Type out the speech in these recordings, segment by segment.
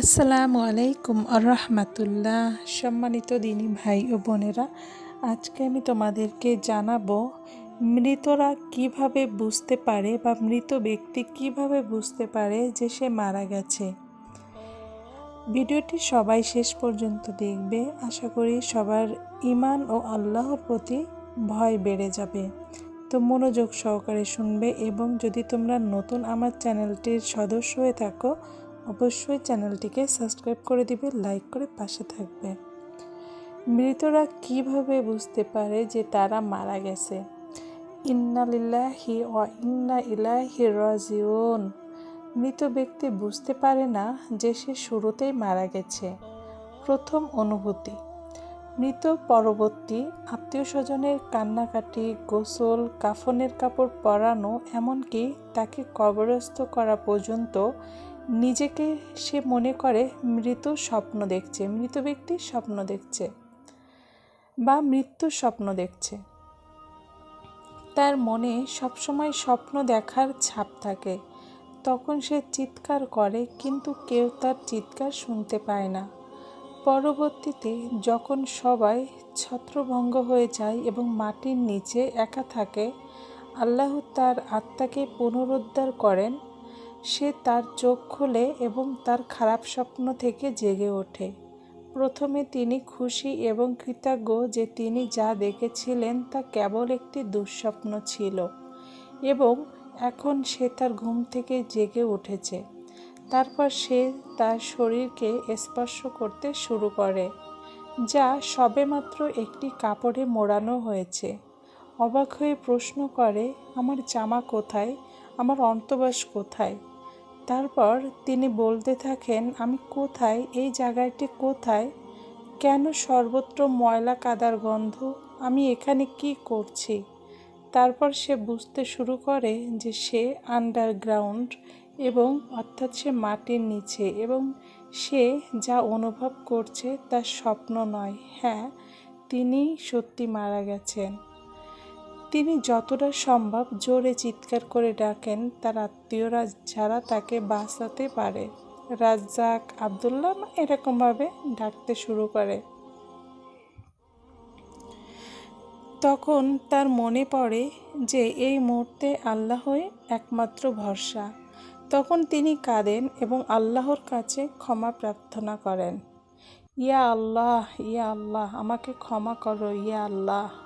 আসসালামু আলাইকুম আরহামাতুল্লাহ। সম্মানিত দিনী ভাই ও বোনেরা, আজকে আমি তোমাদেরকে জানাব মৃতরা কীভাবে বুঝতে পারে বা মৃত ব্যক্তি কীভাবে বুঝতে পারে যে সে মারা গেছে। ভিডিওটি সবাই শেষ পর্যন্ত দেখবে। আশা করি সবার ইমান ও আল্লাহর প্রতি ভয় বেড়ে যাবে। তো মনোযোগ সহকারে শুনবে এবং যদি তোমরা নতুন আমার চ্যানেলটির সদস্য হয়ে থাকো অবশ্যই চ্যানেলটিকে সাবস্ক্রাইব করে দিবে, লাইক করে পাশে থাকবে। মৃতরা কীভাবে বুঝতে পারে যে তারা মারা গেছে? ইন্না লিল্লাহি ও ইন্না ইলাহি রাজিউন। মৃত ব্যক্তি বুঝতে পারে না যে সে শুরুতেই মারা গেছে। প্রথম অনুভূতি, মৃত পরবর্তী আত্মীয় স্বজনের কান্নাকাটি, গোসল, কাফনের কাপড় পরানো, এমনকি তাকে কবরস্থ করা পর্যন্ত নিজেকে সে মনে করে মৃত স্বপ্ন দেখছে, মৃত ব্যক্তির স্বপ্ন দেখছে বা মৃত্যুর স্বপ্ন দেখছে। তার মনে সবসময় স্বপ্ন দেখার ছাপ থাকে। তখন সে চিৎকার করে কিন্তু কেউ তার চিৎকার শুনতে পায় না। পরবর্তীতে যখন সবাই ছত্রভঙ্গ হয়ে যায় এবং মাটির নিচে একা থাকে, আল্লাহ তার আত্মাকে পুনরুদ্ধার করেন সে তার চোখ খোলে এবং তার খারাপ স্বপ্ন থেকে জেগে ওঠে। প্রথমে তিনি খুশি এবং কৃতজ্ঞ যে তিনি যা দেখেছিলেন তা কেবল একটি দুঃস্বপ্ন ছিল এবং এখন সে তার ঘুম থেকে জেগে উঠেছে। তারপর সে তার শরীরকে স্পর্শ করতে শুরু করে, যা সবেমাত্র একটি কাপড়ে মোড়ানো হয়েছে। অবাক হয়ে প্রশ্ন করে, আমার জামা কোথায়? আমার অন্তবাস কোথায়? তারপর তিনি বলতে থাকেন, আমি কোথায়? এই জায়গাটি কোথায়? কেন সর্বত্র ময়লা কাদার গন্ধ? আমি এখানে কি করছি? তারপর সে বুঝতে শুরু করে যে সে আন্ডারগ্রাউন্ড এবং অর্থাৎ সে মাটির নিচে এবং সে যা অনুভব করছে তা স্বপ্ন নয়। হ্যাঁ তিনি সত্যি মারা গেছেন। তিনি যতটা সম্ভব জোরে চিৎকার করে ডাকেন, তার আত্মীয়রা যারা তাকে বাঁচাতে পারে। রাজ্জাক আবদুল্লাহ এরকমভাবে ডাকতে শুরু করে। তখন তার মনে পড়ে যে এই মুহূর্তে আল্লাহই একমাত্র ভরসা। তখন তিনি কাঁদেন এবং আল্লাহর কাছে ক্ষমা প্রার্থনা করেন। ইয়া আল্লাহ ইয়া আল্লাহ, আমাকে ক্ষমা করো, ইয়া আল্লাহ।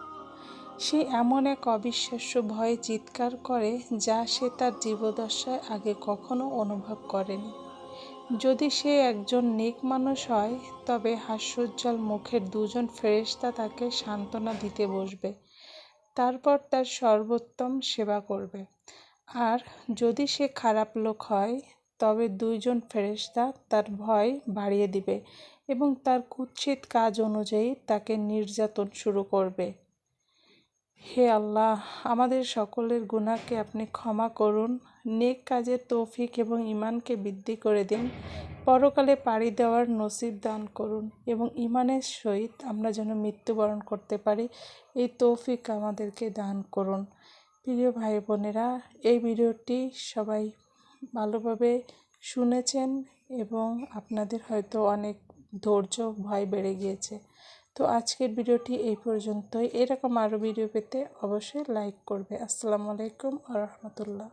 সে এমন এক অবিশ্বাস্য ভয়ে চিৎকার করে যা সে তার জীবদশায় আগে কখনো অনুভব করেনি। যদি সে একজন নেক মানুষ হয়, তবে হাস্যোজ্জ্বল মুখের দুজন ফেরেস্তা তাকে সান্ত্বনা দিতে বসবে। তারপর তার সর্বোত্তম সেবা করবে। আর যদি সে খারাপ লোক হয়, তবে দুইজন ফেরেস্তা তার ভয় বাড়িয়ে দিবে এবং তার কুৎসিত কাজ অনুযায়ী তাকে নির্যাতন শুরু করবে। হে আল্লাহ, আমাদের সকলের গুণাকে আপনি ক্ষমা করুন, নেক কাজের তৌফিক এবং ইমানকে বৃদ্ধি করে দিন, পরকালে পাড়ি দেওয়ার নসিব দান করুন এবং ইমানের সহিত আমরা যেন মৃত্যুবরণ করতে পারি, এই তৌফিক আমাদেরকে দান করুন। প্রিয় ভাই বোনেরা, এই ভিডিওটি সবাই ভালোভাবে শুনেছেন এবং আপনাদের হয়তো অনেক ধৈর্য, ভয় বেড়ে গিয়েছে। তো আজকের ভিডিওটি এই পর্যন্তই। এরকম আরও ভিডিও পেতে অবশ্যই লাইক করবে। আসসালামু আলাইকুম আ রহমতুল্লাহ।